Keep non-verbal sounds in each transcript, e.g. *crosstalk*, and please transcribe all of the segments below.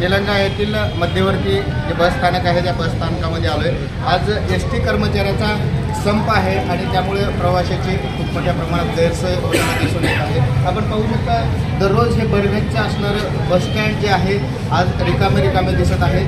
निलंगा येथील मध्यवर्ती जे बस स्थानक आहे त्या बस स्थानकामध्ये आलो आहे आज एस टी कर्मचाऱ्याचा संप आहे आणि त्यामुळे प्रवाशाची खूप मोठ्या प्रमाणात गैरसोय होताना दिसून येत आहे. आपण पाहू शकता दररोज हे बरगतचं असणारं बस स्टँड जे आहे आज रिकामे रिकामे दिसत आहे.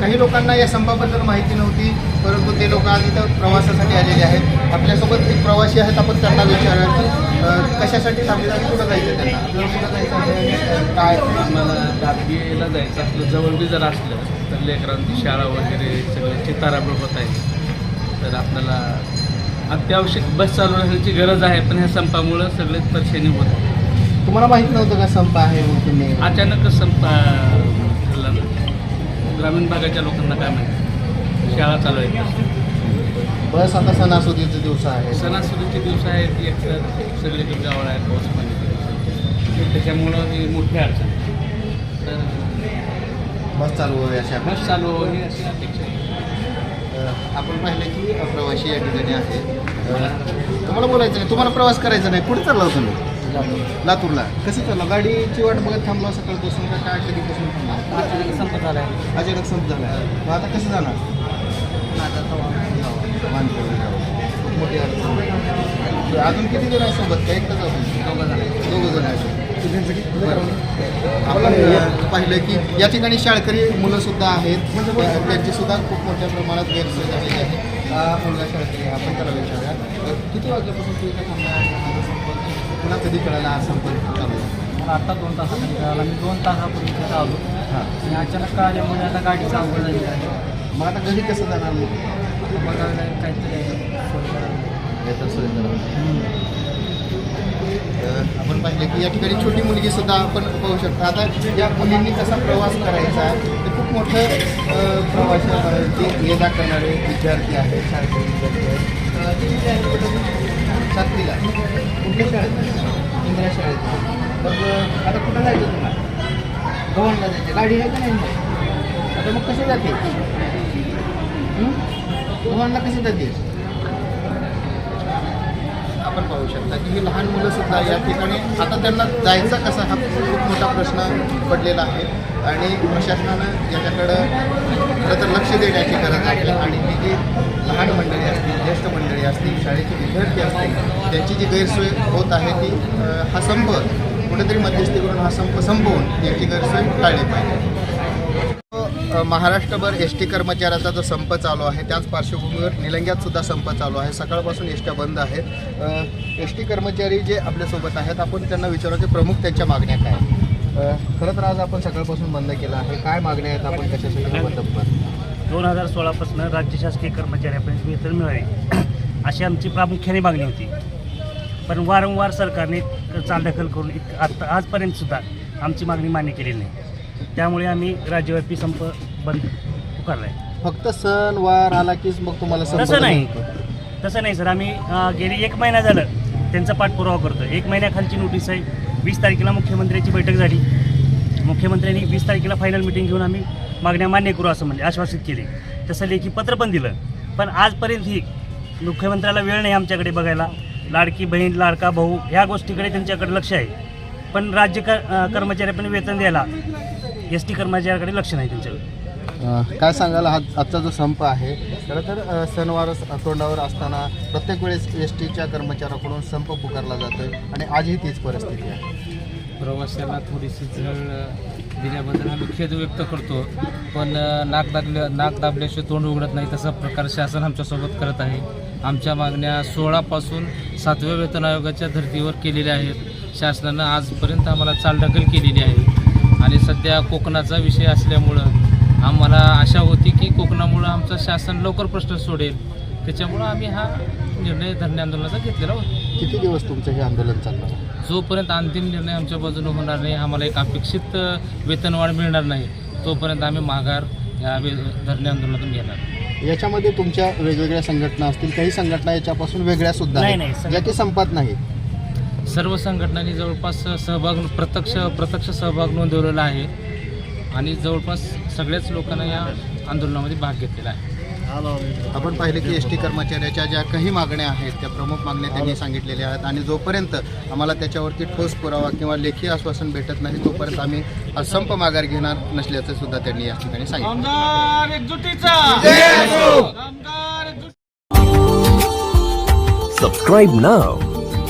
काही लोकांना या संपाबद्दल माहिती नव्हती परंतु लोक आज इथं प्रवासासाठी आलेले आहेत. आपल्यासोबत एक प्रवासी आहेत आपण त्यांना विचारूया की कशासाठी थांबले आणि कुठं जायचं त्यांना? कुठं जायचं आहे काय? आम्हाला दाबगेला जायचं असलं जवळ बी जर असलं तर लेकरांची शाळा वगैरे सगळे चिताराबळ होत आहे. तर आपल्याला अत्यावश्यक बस चालू राहण्याची गरज आहे पण ह्या संपामुळं सगळे परेशानी होत आहे. तुम्हाला माहीत नव्हतं का संप आहे तुम्ही? अचानकच संप ग्रामीण भागाच्या लोकांना काय माहिती? शाळा चालू आहेत बस आता सणासुदीचे दिवस आहे सणासुदीचे दिवस आहेत एक तर सगळीकडे गावळ आहे पाऊस पाणी त्याच्यामुळं ही मोठी अडचण तर बस चालू होईल अशा. बस चालू होणे अशी अपेक्षा आहे. आपण पाहिलं की प्रवासी या ठिकाणी आहे तुम्हाला बोलायचं नाही तुम्हाला प्रवास करायचा नाही. कुठे चालला तुम्ही? लातूरला. कसं चाललं? गाडीची वाट बघत थांबला सकाळपासून का काय कधीपासून थांबला? अचानक संपत आला आहे. अचानक संप झाला मग आता कसं जाणार? जावं. खूप मोठी अडचण आहे. अजून किती जण आहे सोबत? का एकटाच अजून? दोघं जण आहेत. आपण पाहिलं की या ठिकाणी शाळकरी मुलं सुद्धा आहेत. त्या- त्यांची सुद्धा खूप मोठ्या प्रमाणात गैरसोय झालेली आहे. मुलगा शाळकरी आपण त्याला विचारूया किती वाजल्यापासून तू थांबला पुन्हा कधी कळाला हा संपर्क चालू? मला आत्ता दोन तासाखाली कळाला. मी दोन तासापूर्वी तिथं आलो हां. आणि अचानक कळाल्यामुळे आता गाडीचा अवघड झालेली आहे. मग आता घरी कसं जाणार मग लागेल काहीतरी सोय करावी सोय करावी. आपण पाहिलं की या ठिकाणी छोटी मुलगी सुद्धा आपण पाहू शकता. आता या मुलींनी कसा प्रवास करायचा ते खूप मोठं प्रवास जे ये करणारे विद्यार्थी आहेत शाळेतले विद्यार्थी आहेत कुठं? सातवीला कुठल्या शाळेत? इंदिरा शाळेत. मग आता कुठं जायचं तुम्हाला? गव्हर्नला जायचं. गाडी आहे का नाही? आता मग कसे जाते? गव्हाणला कसं जाते आपण पाहू शकता की ही लहान मुलं सुद्धा या ठिकाणी आता त्यांना जायचा कसा हा खूप मोठा प्रश्न पडलेला आहे. आणि प्रशासनानं याच्याकडं खरं तर लक्ष देण्याची गरज आहे. आणि ही जी लहान मंडळी असतील ज्येष्ठ मंडळी असतील शाळेचे विद्यार्थी असतील त्यांची जी गैरसोय होत आहे ती हा संप कुठेतरी मध्यस्थी करून हा संप संपवून याची गैरसोय टाळली पाहिजे. महाराष्ट्रभर एस टी कर्मचाऱ्याचा जो संप चालू आहे त्याच पार्श्वभूमीवर निलंग्यात सुद्धा संप चालू आहे. सकाळपासून एस ट्या बंद आहेत. एस टी कर्मचारी जे आपल्यासोबत आहेत आपण त्यांना विचारू की प्रमुख त्यांच्या मागण्या काय खरं तर आज आपण सकाळपासून बंद केलं आहे. काय मागण्या आहेत आपण त्याच्यासाठी बंद दोन हजार सोळापासून राज्य शासकीय कर्मचाऱ्यापर्यंत वेतन मिळावे *clears throat* अशी आमची प्रामुख्याने मागणी होती. पण वारंवार सरकारने चालदखल करून इत आत्ता आजपर्यंतसुद्धा आमची मागणी मान्य केलेली नाही. त्यामुळे आम्ही राज्यव्यापी संप बंद पुकारला आहे फक्त सण वार आला कीच मग तुम्हाला संप तसं नाही. होतो. तसं नाही सर. आम्ही अं, गेली एक महिना झालं त्यांचा पाठपुरावा करतो एक महिन्याखालची नोटीस आहे. वीस तारखेला मुख्यमंत्र्यांची बैठक झाली. मुख्यमंत्र्यांनी वीस तारखेला फायनल मिटिंग घेऊन आम्ही मागण्या मान्य करू असं म्हणजे आश्वासित केले. तसं लेखी पत्र पण दिलं. पण आजपर्यंत ही मुख्यमंत्र्याला वेळ नाही आमच्याकडे बघायला. लाडकी बहीण लाडका भाऊ ह्या गोष्टीकडे त्यांच्याकडे लक्ष आहे. पण राज्य अं, कर्मचाऱ्यापणे वेतन द्यायला एस टी कर्मचाऱ्याकडे लक्ष नाही त्यांच्याकडे. अ, काय सांगाल? हा आजचा जो संप आहे खरं तर अ, सणवार तोंडावर असताना प्रत्येक वेळेस एस टीच्या कर्मचाऱ्याकडून संप पुकारला जातोय आणि आजही तीच परिस्थिती आहे. प्रवाशाला थोडीशी झळ दिल्याबद्दल आम्ही खेद व्यक्त करतो. पण अ, नाक दाबल्या नाक दाबल्याशिवाय तोंड उघडत नाही तसा प्रकार शासन आमच्यासोबत करत आहे. आमच्या मागण्या सोळापासून सातव्या वेतन आयोगाच्या धर्तीवर केलेल्या आहेत. शासनानं आजपर्यंत आम्हाला चालढकल केलेली आहे. आणि सध्या कोकणाचा विषय असल्यामुळं आम्हाला आशा होती की कोकणामुळं आमचं शासन लवकर प्रश्न सोडेल. त्याच्यामुळं आम्ही हा निर्णय धरणे आंदोलनाचा घेतलेला होता. किती दिवस तुमचं हे आंदोलन चालणार? जोपर्यंत अंतिम निर्णय आमच्या बाजूने होणार नाही आम्हाला एक अपेक्षित अ, वेतनवाढ मिळणार नाही तोपर्यंत आम्ही माघार या वे- धरणे आंदोलनातून घेणार. याच्यामध्ये तुमच्या वेगवेगळ्या संघटना असतील काही संघटना याच्यापासून वेगळ्या सुद्धा नाही, आहेत, नाही, संघ- ज्या की संपत नाही. सर्व संघटनांनी जवळपास सहभाग प्रत्यक्ष प्रत्यक्ष सहभाग नोंदवलेला आहे. आणि जवळपास सगळ्याच लोकांना या आंदोलनामध्ये भाग घेतलेला आहे. आपण पाहिले की एस टी कर्मचाऱ्याच्या ज्या काही मागण्या आहेत त्या प्रमुख मागण्या त्यांनी सांगितलेल्या आहेत. आणि जोपर्यंत आम्हाला त्याच्यावरती ठोस पुरावा किंवा लेखी आश्वासन भेटत नाही तोपर्यंत आम्ही हा संप माघार घेणार नसल्याचं सुद्धा त्यांनी या ठिकाणी सांगितलं. Subscribe now